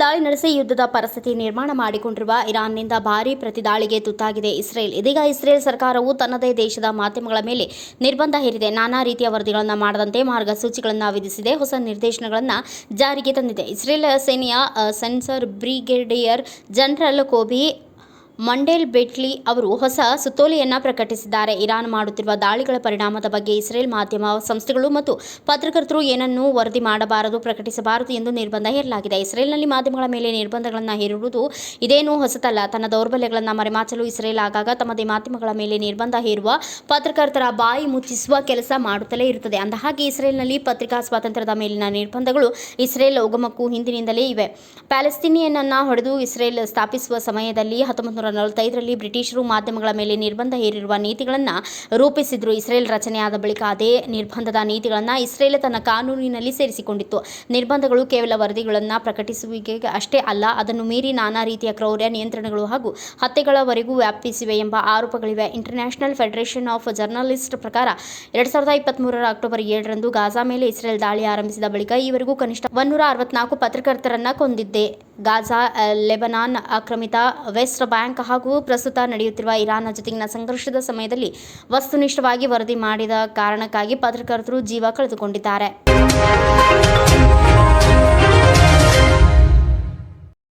ದಾಳಿ ನಡೆಸಿ ಯುದ್ಧದ ಪರಿಸ್ಥಿತಿ ನಿರ್ಮಾಣ ಮಾಡಿಕೊಂಡಿರುವ ಇರಾನ್ನಿಂದ ಭಾರೀ ಪ್ರತಿದಾಳಿಗೆ ತುತ್ತಾಗಿದೆ ಇಸ್ರೇಲ್. ಇದೀಗ ಇಸ್ರೇಲ್ ಸರ್ಕಾರವು ತನ್ನದೇ ದೇಶದ ಮಾಧ್ಯಮಗಳ ಮೇಲೆ ನಿರ್ಬಂಧ ಹೇರಿದೆ. ನಾನಾ ರೀತಿಯ ವರದಿಗಳನ್ನು ಮಾಡದಂತೆ ಮಾರ್ಗಸೂಚಿಗಳನ್ನು ವಿಧಿಸಿದೆ. ಹೊಸ ನಿರ್ದೇಶನಗಳನ್ನು ಜಾರಿಗೆ ತಂದಿದೆ. ಇಸ್ರೇಲ್ ಸೇನೆಯ censor brigadier general Kobi Mandelblit ಅವರು ಹೊಸ ಸುತ್ತೋಲೆಯನ್ನು ಪ್ರಕಟಿಸಿದ್ದಾರೆ. ಇರಾನ್ ಮಾಡುತ್ತಿರುವ ದಾಳಿಗಳ ಪರಿಣಾಮದ ಬಗ್ಗೆ ಇಸ್ರೇಲ್ ಮಾಧ್ಯಮ ಸಂಸ್ಥೆಗಳು ಮತ್ತು ಪತ್ರಕರ್ತರು ಏನನ್ನೂ ವರದಿ ಮಾಡಬಾರದು, ಪ್ರಕಟಿಸಬಾರದು ಎಂದು ನಿರ್ಬಂಧ ಹೇರಲಾಗಿದೆ. ಇಸ್ರೇಲ್ನಲ್ಲಿ ಮಾಧ್ಯಮಗಳ ಮೇಲೆ ನಿರ್ಬಂಧಗಳನ್ನು ಹೇರುವುದು ಇದೇನೂ ಹೊಸತಲ್ಲ. ತನ್ನ ದೌರ್ಬಲ್ಯಗಳನ್ನು ಮರೆಮಾಚಲು ಇಸ್ರೇಲ್ ಆಗಾಗ ತಮ್ಮದೇ ಮಾಧ್ಯಮಗಳ ಮೇಲೆ ನಿರ್ಬಂಧ ಹೇರುವ ಪತ್ರಕರ್ತರ ಬಾಯಿ ಮುಚ್ಚಿಸುವ ಕೆಲಸ ಮಾಡುತ್ತಲೇ ಇರುತ್ತದೆ. ಅಂದಹಾಗೆ, ಇಸ್ರೇಲ್ನಲ್ಲಿ ಪತ್ರಿಕಾ ಸ್ವಾತಂತ್ರ್ಯದ ಮೇಲಿನ ನಿರ್ಬಂಧಗಳು ಇಸ್ರೇಲ್ ಉಗಮಕ್ಕೂ ಹಿಂದಿನಿಂದಲೇ ಇವೆ. ಪ್ಯಾಲೆಸ್ತೀನಿಯನ್ನ ಹೊಡೆದು ಇಸ್ರೇಲ್ ಸ್ಥಾಪಿಸುವ ಸಮಯದಲ್ಲಿ ಹತ್ತೊಂಬತ್ತು ನಲವತ್ತೈದರಲ್ಲಿ ಬ್ರಿಟಿಷರು ಮಾಧ್ಯಮಗಳ ಮೇಲೆ ನಿರ್ಬಂಧ ಹೇರಿರುವ ನೀತಿಗಳನ್ನು ರೂಪಿಸಿದ್ರು. ಇಸ್ರೇಲ್ ರಚನೆಯಾದ ಬಳಿಕ ಅದೇ ನಿರ್ಬಂಧದ ನೀತಿಗಳನ್ನು ಇಸ್ರೇಲ್ ತನ್ನ ಕಾನೂನಿನಲ್ಲಿ ಸೇರಿಸಿಕೊಂಡಿತ್ತು. ನಿರ್ಬಂಧಗಳು ಕೇವಲ ವರದಿಗಳನ್ನು ಪ್ರಕಟಿಸುವಿಕೆ ಅಷ್ಟೇ ಅಲ್ಲ, ಅದನ್ನು ಮೀರಿ ನಾನಾ ರೀತಿಯ ಕ್ರೌರ್ಯ ನಿಯಂತ್ರಣಗಳು ಹಾಗೂ ಹತ್ಯೆಗಳವರೆಗೂ ವ್ಯಾಪಿಸಿವೆ ಎಂಬ ಆರೋಪಗಳಿವೆ. ಇಂಟರ್ನ್ಯಾಷನಲ್ ಫೆಡರೇಷನ್ ಆಫ್ ಜರ್ನಲಿಸ್ಟ್ ಪ್ರಕಾರ ಎರಡ್ ಸಾವಿರದ ಇಪ್ಪತ್ತ್ಮೂರರ ಅಕ್ಟೋಬರ್ ಏಳರಂದು ಗಾಜಾ ಮೇಲೆ ಇಸ್ರೇಲ್ ದಾಳಿ ಆರಂಭಿಸಿದ ಬಳಿಕ ಈವರೆಗೂ ಕನಿಷ್ಠ ಒನ್ನೂರ ಅರವತ್ನಾಲ್ಕು ಪತ್ರಕರ್ತರನ್ನ ಕೊಂದಿದ್ದೆ. ಗಾಜಾ ಲೆಬನಾನ್ ಆಕ್ರಮಿತ ವೆಸ್ಟ್ ಬ್ಯಾಂಕ್ ಹಾಗೂ ಪ್ರಸ್ತುತ ನಡೆಯುತ್ತಿರುವ ಇರಾನ್ ಜೊತೆಗಿನ ಸಂಘರ್ಷದ ಸಮಯದಲ್ಲಿ ವಸ್ತುನಿಷ್ಠವಾಗಿ ವರದಿ ಮಾಡಿದ ಕಾರಣಕ್ಕಾಗಿ ಪತ್ರಕರ್ತರು ಜೀವ ಕಳೆದುಕೊಂಡಿದ್ದಾರೆ.